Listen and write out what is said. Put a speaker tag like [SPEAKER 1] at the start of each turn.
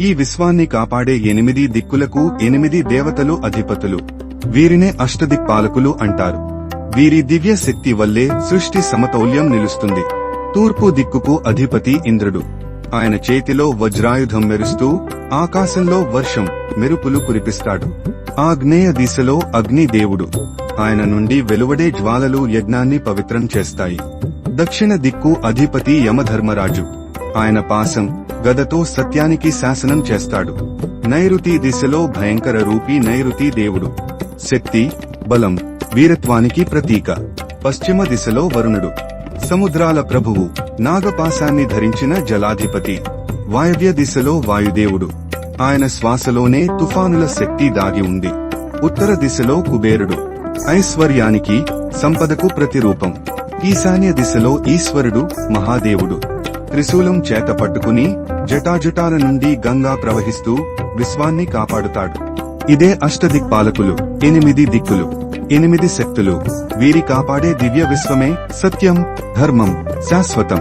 [SPEAKER 1] ఈ విశ్వాన్ని కాపాడే ఎనిమిది దిక్కులకు ఎనిమిది దేవతలు అధిపతులు. వీరినే అష్టదిక్పాలకులు అంటారు. వీరి దివ్య శక్తి వల్లే సృష్టి సమతౌల్యం నిలుస్తుంది. తూర్పు దిక్కుకు అధిపతి ఇంద్రుడు. ఆయన చేతిలో వజ్రాయుధం మెరుస్తూ ఆకాశంలో వర్షం మెరుపులు కురిపిస్తాడు. ఆగ్నేయ దిశలో అగ్ని దేవుడు. ఆయన నుండి వెలువడే జ్వాలలు యజ్ఞాన్ని పవిత్రం చేస్తాయి. దక్షిణ దిక్కు అధిపతి యమధర్మరాజు. ఆయన పాసం గదతో సత్యానికి శాసనం చేస్తాడు. నైరుతి దిశలో భయంకర రూపి నైరుతి దేవుడు. శక్తి బలం వీరత్వానికి ప్రతీక. పశ్చిమ దిశలో వరుణుడు. సముద్రాల ప్రభువు నాగపాశాన్ని ధరించిన జలాధిపతి. వాయవ్య దిశలో వాయుదేవుడు. ఆయన శ్వాసలోనే తుఫానుల శక్తి దాగి ఉంది. ఉత్తర దిశలో కుబేరుడు. ఐశ్వర్యానికి సంపదకు ప్రతిరూపం. ఈశాన్య దిశలో ఈశ్వరుడు మహాదేవుడు. త్రిశూలం చేత పట్టుకుని జటాజటాల నుండి గంగా ప్రవహిస్తూ విశ్వాన్ని కాపాడుతాడు. ఇదే అష్టదిక్పాలకులు ఎనిమిది దిక్కులు ఎనిమిది శక్తులు. వీరి కాపాడే దివ్య విశ్వమే సత్యం ధర్మం శాశ్వతం.